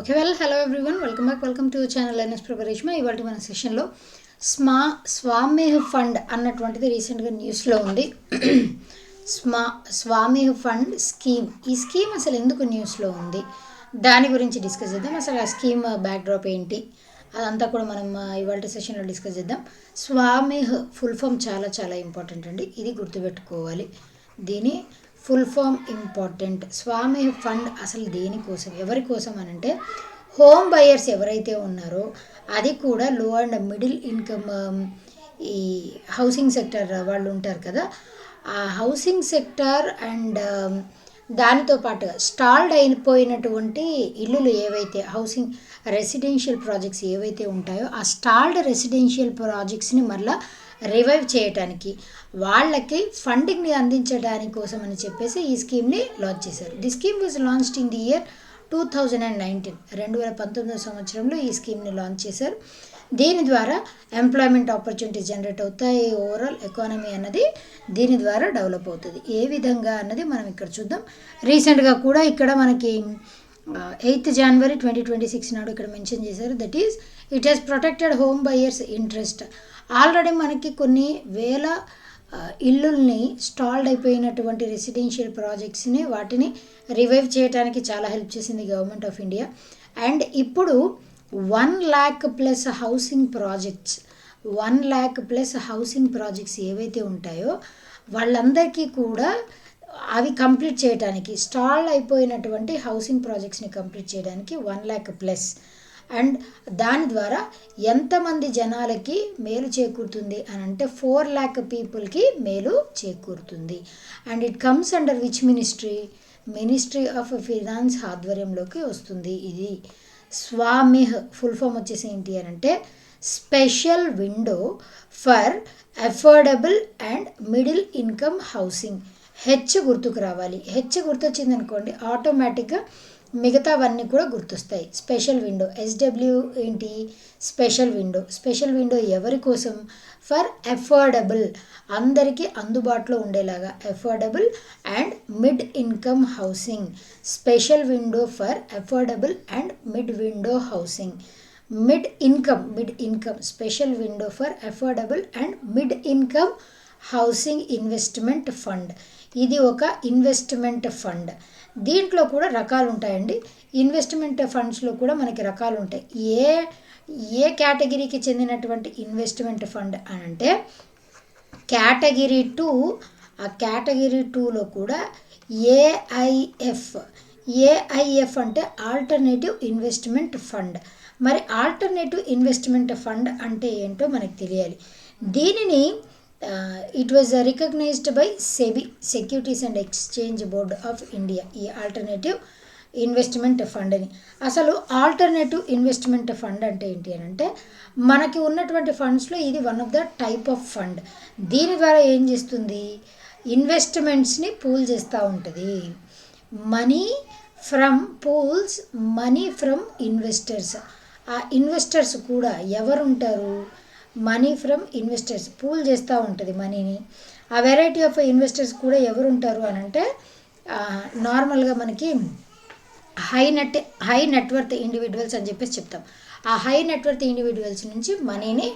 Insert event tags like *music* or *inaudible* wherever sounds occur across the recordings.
Okay well hello everyone welcome back welcome to channel N S preparation ఇవాళ మన సెషన్లో స్మా స్వామేహ్ ఫండ్ అన్నటువంటిది రీసెంట్గా న్యూస్లో ఉంది. స్మా స్వామేహ్ ఫండ్ స్కీమ్. ఈ స్కీమ్ అసలు ఎందుకు న్యూస్లో ఉంది? దాని గురించి డిస్కస్ చేద్దాం. అసలు ఆ స్కీమ్ బ్యాక్డ్రాప్ ఏంటి? అదంతా కూడా మనం ఇవాళ సెషన్లో డిస్కస్ చేద్దాం. స్వామేహ్ ఫుల్ ఫామ్ చాలా చాలా ఇంపార్టెంట్ అండి. ఇది గుర్తుపెట్టుకోవాలి. దీని ఫుల్ ఫామ్ ఇంపార్టెంట్ స్వామి ఫండ్ అసలు దేనికోసం ఎవరి కోసం అని అంటే హోమ్ బయర్స్ ఎవరైతే ఉన్నారో అది కూడా లో అండ్ మిడిల్ ఇన్కమ్ ఈ హౌసింగ్ సెక్టర్ వాళ్ళు ఉంటారు కదా ఆ హౌసింగ్ సెక్టర్ అండ్ దానితో పాటుగా స్టాల్డ్ అయిపోయినటువంటి ఇల్లులు ఏవైతే హౌసింగ్ రెసిడెన్షియల్ ప్రాజెక్ట్స్ ఏవైతే ఉంటాయో ఆ స్టాల్డ్ రెసిడెన్షియల్ ప్రాజెక్ట్స్ని మరలా రివైవ్ చేయడానికి వాళ్ళకి ఫండింగ్ని అందించడానికి కోసం అని చెప్పేసి ఈ స్కీమ్ని లాంచ్ చేశారు. The scheme was launched in the year two thousand and nineteen రెండు వేల పంతొమ్మిదో సంవత్సరంలో ఈ స్కీమ్ని లాంచ్ చేశారు. దీని ద్వారా ఎంప్లాయ్మెంట్ ఆపర్చునిటీస్ జనరేట్ అవుతాయి ఓవరాల్ ఎకానమీ అన్నది దీని ద్వారా డెవలప్ అవుతుంది. ఏ విధంగా అన్నది మనం ఇక్కడ చూద్దాం. రీసెంట్గా కూడా ఇక్కడ మనకి eighth January twenty twenty six నాడు ఇక్కడ మెన్షన్ చేశారు. That is it has protected home buyers interest already మనకి కొన్ని వేల ఇల్లుల్ని స్టాల్డ్ అయిపోయినటువంటి రెసిడెన్షియల్ ప్రాజెక్ట్స్ని వాటిని రివైవ్ చేయడానికి చాలా హెల్ప్ చేసింది గవర్నమెంట్ ఆఫ్ ఇండియా అండ్ ఇప్పుడు one lakh plus housing projects one lakh plus housing projects ఏవైతే ఉంటాయో వాళ్ళందరికీ కూడా అవి కంప్లీట్ చేయడానికి స్టాల్ అయిపోయినటువంటి హౌసింగ్ ప్రాజెక్ట్స్ని కంప్లీట్ చేయడానికి వన్ ల్యాక్ ప్లస్. అండ్ దాని ద్వారా ఎంతమంది జనాలకి మేలు చేకూరుతుంది అని అంటే ఫోర్ ల్యాక్ పీపుల్కి మేలు చేకూరుతుంది. And it comes under which ministry? Ministry of finance ఆధ్వర్యంలోకి వస్తుంది ఇది. స్వామిహ్ ఫుల్ ఫామ్ వచ్చేసి ఏంటి అని అంటే special window for affordable and middle income housing. H గుర్తుకు రావాలి. హెచ్ గుర్తొచ్చింది అనుకోండి ఆటోమేటిక్గా మిగతావన్నీ కూడా గుర్తొస్తాయి. స్పెషల్ విండో ఎస్డబ్ల్యూ ఏంటి స్పెషల్ విండో స్పెషల్ విండో ఎవరి కోసం? ఫర్ అఫోర్డబుల్ అందరికీ అందుబాటులో ఉండేలాగా affordable and mid income housing special window for affordable and mid window housing mid income mid income special window for affordable and mid income housing investment fund ఇది ఒక investment fund దీంట్లో కూడా రకాలు ఉంటాయండి. Investment ఫండ్స్లో కూడా మనకి రకాలు ఉంటాయి. ఏ ఏ కేటగిరీకి చెందినటువంటి ఇన్వెస్ట్మెంట్ ఫండ్ అని అంటే కేటగిరీ టూ ఆ కేటగిరీ టూలో కూడా ఏఐఎఫ్ ఏఐఎఫ్ అంటే ఆల్టర్నేటివ్ ఇన్వెస్ట్మెంట్ ఫండ్ మరి ఆల్టర్నేటివ్ ఇన్వెస్ట్మెంట్ ఫండ్ అంటే ఏంటో మనకు తెలియాలి. దీనిని it was recognised by SEBI securities and exchange board of India ఈ ఆల్టర్నేటివ్ ఇన్వెస్ట్మెంట్ ఫండ్ అని. అసలు ఆల్టర్నేటివ్ ఇన్వెస్ట్మెంట్ ఫండ్ అంటే ఏంటి అని అంటే మనకి ఉన్నటువంటి ఫండ్స్లో ఇది one of the type of fund దీని ద్వారా ఏం చేస్తుంది? ఇన్వెస్ట్మెంట్స్ని పూల్ చేస్తూ ఉంటుంది. Money from pools money from investors ఆ ఇన్వెస్టర్స్ కూడా ఎవరుంటారు? Money from investors. పూల్ చేస్తూ ఉంటుంది మనీని. ఆ వెరైటీ ఆఫ్ ఇన్వెస్టర్స్ కూడా ఎవరు ఉంటారు అని అంటే నార్మల్గా మనకి high net high net worth individuals అని చెప్పేసి చెప్తాం. ఆ హై నెట్వర్త్ ఇండివిజువల్స్ నుంచి మనీని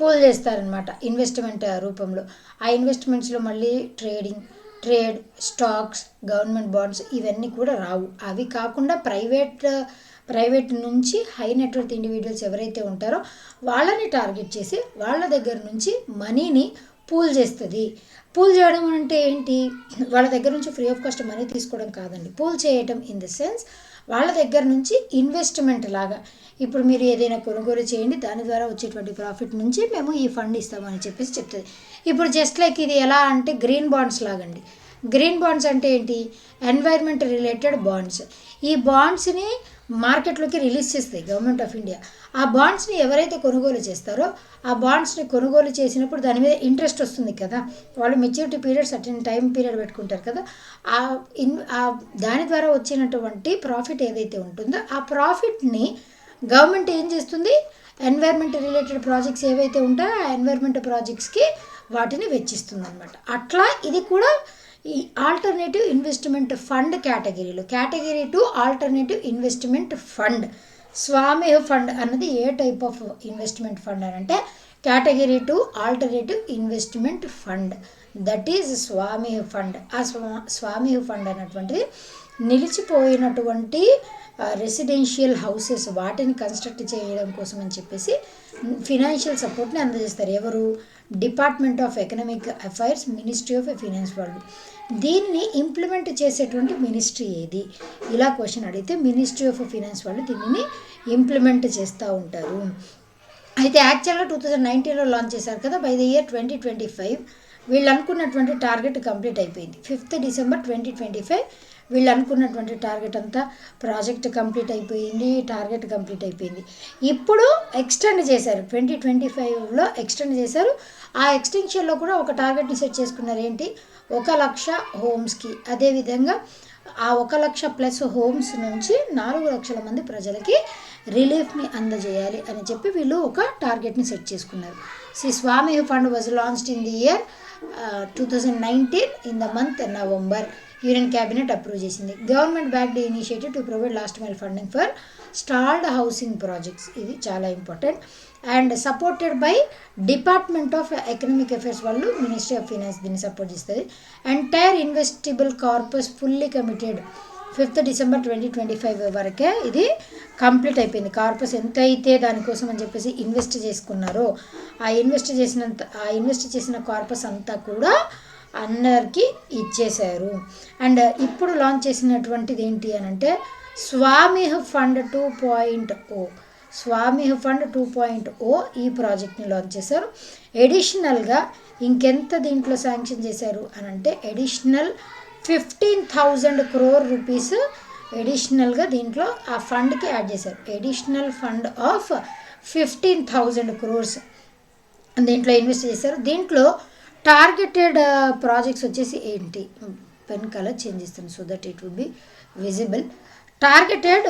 పూల్ చేస్తారనమాట ఇన్వెస్ట్మెంట్ రూపంలో. ఆ ఇన్వెస్ట్మెంట్స్లో మళ్ళీ trading trade stocks government bonds ఇవన్నీ కూడా రావు. అవి కాకుండా ప్రైవేట్ ప్రైవేట్ నుంచి హై నెట్వర్త్ ఇండివిజువల్స్ ఎవరైతే ఉంటారో వాళ్ళని టార్గెట్ చేసి వాళ్ళ దగ్గర నుంచి మనీని పూల్ చేస్తుంది. పూల్ చేయడం అంటే ఏంటి? వాళ్ళ దగ్గర నుంచి ఫ్రీ ఆఫ్ కాస్ట్ మనీ తీసుకోవడం కాదండి. పూల్ చేయటం ఇన్ ద సెన్స్ వాళ్ళ దగ్గర నుంచి ఇన్వెస్ట్మెంట్ లాగా. ఇప్పుడు మీరు ఏదైనా కొనుగోలు చేయండి దాని ద్వారా వచ్చేటువంటి ప్రాఫిట్ నుంచి మేము ఈ ఫండ్ ఇస్తామని చెప్పేసి చెప్తుంది. ఇప్పుడు జస్ట్ లైక్ ఇది ఎలా అంటే గ్రీన్ బాండ్స్ లాగండి. గ్రీన్ బాండ్స్ అంటే ఏంటి? ఎన్వైర్మెంట్ రిలేటెడ్ బాండ్స్ ఈ బాండ్స్ని మార్కెట్లోకి రిలీజ్ చేస్తాయి గవర్నమెంట్ ఆఫ్ ఇండియా. ఆ బాండ్స్ని ఎవరైతే కొనుగోలు చేస్తారో ఆ బాండ్స్ని కొనుగోలు చేసినప్పుడు దాని మీద ఇంట్రెస్ట్ వస్తుంది కదా. వాళ్ళు maturity period certain time period పెట్టుకుంటారు కదా. ఆ ఇన్ ఆ దాని ద్వారా వచ్చినటువంటి ప్రాఫిట్ ఏదైతే ఉంటుందో ఆ ప్రాఫిట్ని గవర్నమెంట్ ఏం చేస్తుంది? ఎన్వైర్న్మెంట్ రిలేటెడ్ ప్రాజెక్ట్స్ ఏవైతే ఉంటాయో ఆ ఎన్వైర్న్మెంట్ ప్రాజెక్ట్స్కి వాటిని వెచ్చిస్తుంది అనమాట అట్లా ఇది కూడా ఈ alternative investment fund కేటగిరీలు category two alternative investment fund స్వామి ఫండ్ అన్నది a type of investment fund అని అంటే category two alternative investment fund that is Swamy fund ఆ స్వా స్వామి ఫండ్ అన్నటువంటిది నిలిచిపోయినటువంటి రెసిడెన్షియల్ హౌసెస్ వాటిని కన్స్ట్రక్ట్ చేయడం కోసం అని చెప్పేసి ఫినాన్షియల్ సపోర్ట్ని అందజేస్తారు. ఎవరు? Department of economic affairs ministry of finance వాళ్ళు. దీన్ని ఇంప్లిమెంట్ చేసేటువంటి మినిస్ట్రీ ఏది? ఇలా క్వశ్చన్ అడిగితే మినిస్ట్రీ ఆఫ్ ఫినాన్స్ వాళ్ళు దీనిని ఇంప్లిమెంట్ చేస్తూ ఉంటారు. అయితే యాక్చువల్గా టూ థౌజండ్ నైన్టీన్లో లాంచ్ చేశారు కదా by the year twenty twenty five. వీళ్ళు అనుకున్నటువంటి టార్గెట్ కంప్లీట్ అయిపోయింది. Fifth December twenty twenty five వీళ్ళు అనుకున్నటువంటి టార్గెట్ అంతా ప్రాజెక్ట్ కంప్లీట్ అయిపోయింది టార్గెట్ కంప్లీట్ అయిపోయింది. ఇప్పుడు ఎక్స్టెండ్ చేశారు. ట్వంటీ ట్వంటీ ఫైవ్లో ఎక్స్టెండ్ చేశారు. ఆ ఎక్స్టెన్షన్లో కూడా ఒక టార్గెట్ని సెట్ చేసుకున్నారు ఏంటి? ఒక లక్ష హోమ్స్కి అదేవిధంగా ఆ ఒక లక్ష ప్లస్ హోమ్స్ నుంచి నాలుగు లక్షల మంది ప్రజలకి రిలీఫ్ని అందజేయాలి అని చెప్పి వీళ్ళు ఒక టార్గెట్ని సెట్ చేసుకున్నారు. శ్రీ స్వామి fund was launched in the year two thousand nineteen in the month November union cabinet approve చేసింది. Government backed initiative to provide last mile funding for stalled housing projects. ఇది చాలా important. And supported by department of economic affairs వాళ్ళు ministry of finance దీన్ని support చేస్తుంది. Entire investible corpus fully committed fifth December twenty twenty five వరకే ఇది complete అయిపోయింది. Corpus ఎంత అయితే దానికోసం అని చెప్పేసి ఇన్వెస్ట్ చేసుకున్నారో ఆ ఇన్వెస్ట్ చేసినంత ఆ ఇన్వెస్ట్ చేసిన కార్పస్ అంతా కూడా అందరికీ ఇచ్చేశారు. అండ్ ఇప్పుడు లాంచ్ చేసినటువంటిది ఏంటి అని అంటే స్వామి ఫండ్ టూ పాయింట్ ఓ. స్వామి ఫండ్ టూ పాయింట్ ఓ ఈ ప్రాజెక్ట్ని లాంచ్ చేశారు. ఎడిషనల్గా ఇంకెంత దీంట్లో శాంక్షన్ చేశారు అని అంటే additional fifteen thousand crore rupees ఎడిషనల్గా దీంట్లో ఆ ఫండ్కి యాడ్ చేశారు. Additional fund of fifteen thousand crores దీంట్లో ఇన్వెస్ట్ చేశారు. దీంట్లో టార్గెటెడ్ ప్రాజెక్ట్స్ వచ్చేసి ఏంటి? పెన్ కలర్ చేంజ్ చేస్తాను so that it would be visible targeted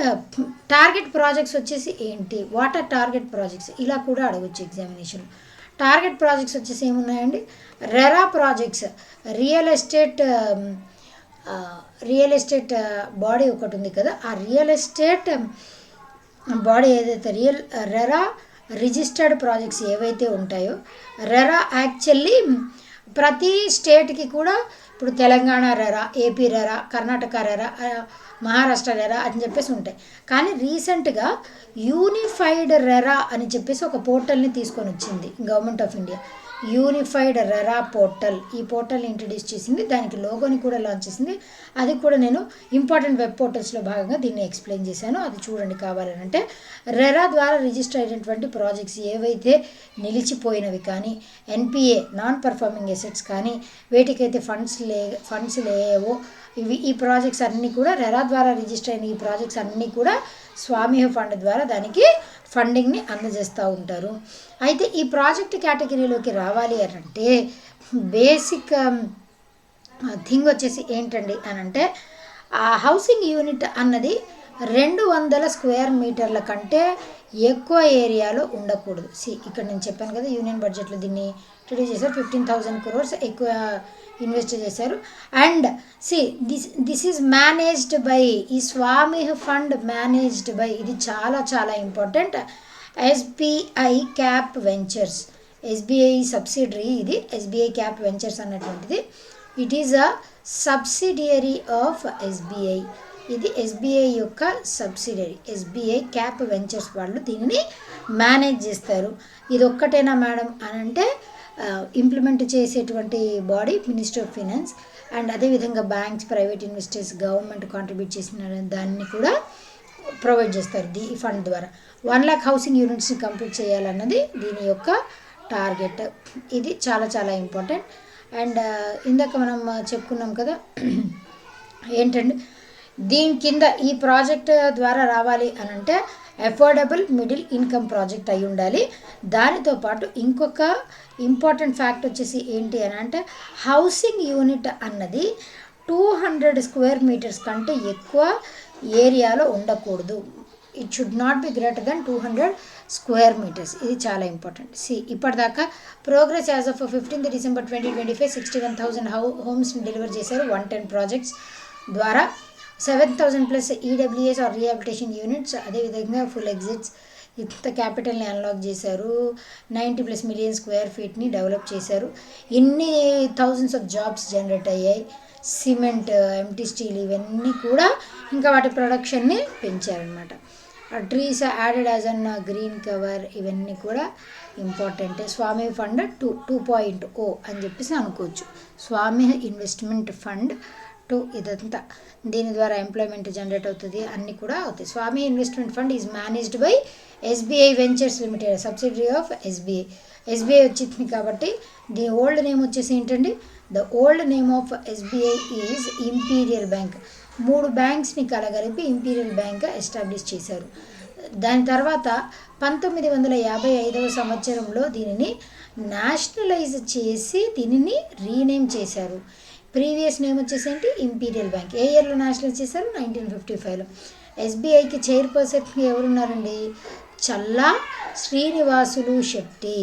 target projects వచ్చేసి ఏంటి? What are target projects? ఇలా కూడా అడగచ్చు ఎగ్జామినేషన్ టార్గెట్ ప్రాజెక్ట్స్ వచ్చేసి ఏమున్నాయండి? RERA projects. Real estate real estate body ఒకటి ఉంది కదా ఆ రియల్ ఎస్టేట్ బాడీ ఏదైతే రియల్ రెరా రిజిస్టర్డ్ ప్రాజెక్ట్స్ ఏవైతే ఉంటాయో రెరా యాక్చువల్లీ ప్రతి స్టేట్కి కూడా ఇప్పుడు Telangana RERA AP RERA Karnataka RERA Maharashtra RERA అని చెప్పేసి ఉంటాయి. కానీ రీసెంట్గా యూనిఫైడ్ రెరా అని చెప్పేసి ఒక పోర్టల్ని తీసుకొని వచ్చింది government of India. Unified RERA portal. ఈ పోర్టల్ని ఇంట్రడ్యూస్ చేసింది దానికి లోగోని కూడా లాంచ్ చేసింది. అది కూడా నేను ఇంపార్టెంట్ వెబ్ పోర్టల్స్లో భాగంగా దీన్ని ఎక్స్ప్లెయిన్ చేశాను. అది చూడండి కావాలనంటే. రెరా ద్వారా రిజిస్టర్ అయినటువంటి ప్రాజెక్ట్స్ ఏవైతే నిలిచిపోయినవి కానీ ఎన్పిఏ నాన్ పర్ఫార్మింగ్ ఎసెట్స్ కానీ వేటికైతే ఫండ్స్ లే ఫండ్స్ లేవో ఇవి ఈ ప్రాజెక్ట్స్ అన్నీ కూడా రెరా ద్వారా రిజిస్టర్ అయిన ఈ ప్రాజెక్ట్స్ అన్నీ కూడా స్వామి ఫండ్ ద్వారా దానికి ఫండింగ్ని అందజేస్తూ ఉంటారు. అయితే ఈ ప్రాజెక్ట్ కేటగిరీలోకి రావాలి అని అంటే బేసిక్ um, థింగ్ వచ్చేసి ఏంటండి అని అంటే ఆ హౌసింగ్ యూనిట్ అన్నది రెండు వందల స్క్వేర్ మీటర్ల కంటే ఎక్కువ ఏరియాలో ఉండకూడదు. సి ఇక్కడ నేను చెప్పాను కదా యూనియన్ బడ్జెట్లో దీన్ని ఇంట్రడ్యూస్ చేశారు. ఫిఫ్టీన్ థౌజండ్ క్రోర్స్ ఎక్కువ ఇన్వెస్ట్ చేశారు. And see this this is managed by ఈ స్వామి ఫండ్ మేనేజ్డ్ బై ఇది చాలా చాలా important. SBI cap ventures. SBI subsidiary ఇది ఎస్బీఐ క్యాప్ వెంచర్స్ అన్నటువంటిది. It is a subsidiary of SBI. ఇది ఎస్బీఐ యొక్క సబ్సిడరీ. ఎస్బీఐ క్యాప్ వెంచర్స్ వాళ్ళు దీనిని మేనేజ్ చేస్తారు. ఇది ఒక్కటేనా మేడం అని అంటే ఇంప్లిమెంట్ చేసేటువంటి body minister of finance and అదేవిధంగా banks private investors government contribute చేసిన దాన్ని కూడా ప్రొవైడ్ చేస్తారు దీ ఫండ్ ద్వారా. వన్ ల్యాక్ హౌసింగ్ యూనిట్స్ని కంప్లీట్ చేయాలన్నది దీని యొక్క టార్గెట్ ఇది చాలా చాలా ఇంపార్టెంట్ అండ్ ఇందాక మనం చెప్పుకున్నాం కదా *clears throat* ఏంటండి దీని కింద ఈ ప్రాజెక్ట్ ద్వారా రావాలి అని అంటే అఫోర్డబుల్ మిడిల్ ఇన్కమ్ ప్రాజెక్ట్ అయి ఉండాలి. దానితో పాటు ఇంకొక ఇంపార్టెంట్ ఫ్యాక్ట్ వచ్చేసి ఏంటి అని అంటే హౌసింగ్ యూనిట్ అన్నది టూ హండ్రెడ్ స్క్వేర్ మీటర్స్ కంటే ఎక్కువ ఏరియాలో ఉండకూడదు. It should not be greater than two hundred square metres ఇది చాలా ఇంపార్టెంట్ సి ఇప్పటిదాకా progress as of fifteenth December twenty twenty five sixty one thousand how హోమ్స్ని deliver చేశారు. One ten projects ద్వారా seven thousand plus EWS or rehabilitation units అదేవిధంగా full exits ఇంత క్యాపిటల్ని unlock చేశారు. Ninety plus million square ఫీట్ని develop చేశారు. ఎన్ని thousands of jobs generate అయ్యాయి. సిమెంట్ ఎంటీ స్టీల్ ఇవన్నీ కూడా ఇంకా వాటి ప్రొడక్షన్ని పెంచారనమాట trees added as an green cover ఇవన్నీ కూడా ఇంపార్టెంట్ స్వామి fund two two point O అని చెప్పేసి అనుకోవచ్చు. స్వామి ఇన్వెస్ట్మెంట్ ఫండ్ టు ఇదంతా. దీని ద్వారా ఎంప్లాయ్మెంట్ జనరేట్ అవుతుంది అన్నీ కూడా అవుతాయి. స్వామి investment fund is managed by SBI ventures limited subsidiary of SBI SBI వచ్చింది కాబట్టి ది ఓల్డ్ నేమ్ వచ్చేసి ఏంటండి? The old name of SBI is Imperial Bank మూడు బ్యాంక్స్ని కలగలిపి ఇంపీరియల్ బ్యాంక్ ఎస్టాబ్లిష్ చేశారు. దాని తర్వాత పంతొమ్మిది వందల యాభై ఐదవ సంవత్సరంలో దీనిని నేషనలైజ్ చేసి దీనిని రీనేమ్ చేశారు. ప్రీవియస్ నేమ్ వచ్చేసి ఏంటి? ఇంపీరియల్ బ్యాంక్ ఏ ఇయర్లో నేషనలైజ్ చేశారు? నైన్టీన్ ఫిఫ్టీ ఫైవ్లో ఎస్బీఐకి చైర్పర్సన్ ఎవరున్నారండి? చల్లా శ్రీనివాసులు శెట్టి.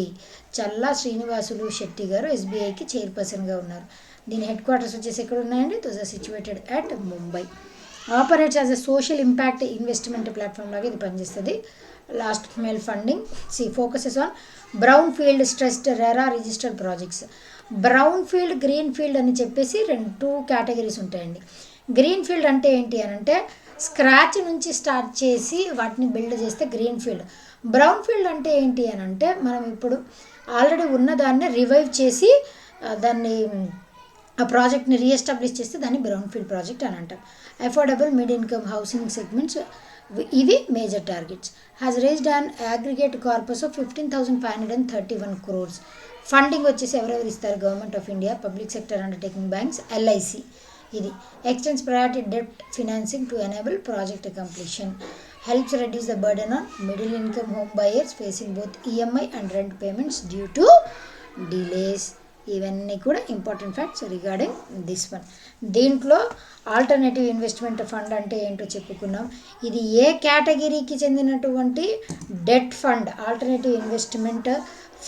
చల్లా శ్రీనివాసులు శెట్టి గారు ఎస్బీఐకి చైర్పర్సన్గా ఉన్నారు. దీని హెడ్ క్వార్టర్స్ వచ్చేసి ఎక్కడ ఉన్నాయండి those are situated at Mumbai operates as a social impact investment platform లాగా ఇది పనిచేస్తుంది. Last mile funding see focuses on brown field stressed RERA registered projects brown field green field అని చెప్పేసి రెండు టూ కేటగిరీస్ ఉంటాయండి. గ్రీన్ ఫీల్డ్ అంటే ఏంటి అని అంటే స్క్రాచ్ నుంచి స్టార్ట్ చేసి వాటిని బిల్డ్ చేస్తే గ్రీన్ ఫీల్డ్ బ్రౌన్ ఫీల్డ్ అంటే ఏంటి అని అంటే మనం ఇప్పుడు ఆల్రెడీ ఉన్న దాన్ని రివైవ్ చేసి దాన్ని ఆ ప్రాజెక్ట్ని రీఎస్టాబ్లిష్ చేస్తే దాన్ని బ్రౌన్ ఫీల్డ్ ప్రాజెక్ట్ అని అంటాం. Affordable mid income housing segments ఇవి major targets. Has raised an aggregate corpus of fifteen thousand five hundred and thirty one crores funding వచ్చేసి ఎవరెవరు ఇస్తారు? Government of India public sector undertaking banks LIC ఇది. Extends priority డెప్ట్ financing to enable project completion helps reduce the burden on middle income home buyers facing both EMI and rent payments due to delays ఇవన్నీ కూడా important facts regarding this one దీంట్లో alternative investment fund అంటే ఏంటో చెప్పుకున్నాం. ఇది ఏ కేటగిరీకి చెందినటువంటి debt fund alternative investment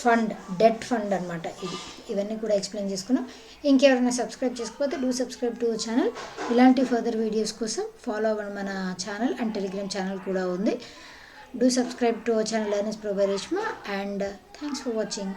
fund debt fund అనమాట ఇది. ఇవన్నీ కూడా ఎక్స్ప్లెయిన్ చేసుకున్నాం. ఇంకెవరైనా సబ్స్క్రైబ్ చేసుకోకపోతే డూ సబ్స్క్రైబ్ టు ఛానల్ ఇలాంటి ఫర్దర్ వీడియోస్ కోసం ఫాలో అవ్వండి మన ఛానల్ అండ్ టెలిగ్రామ్ ఛానల్ కూడా ఉంది. Do subscribe to channel N S Prabha Reshma and thanks for watching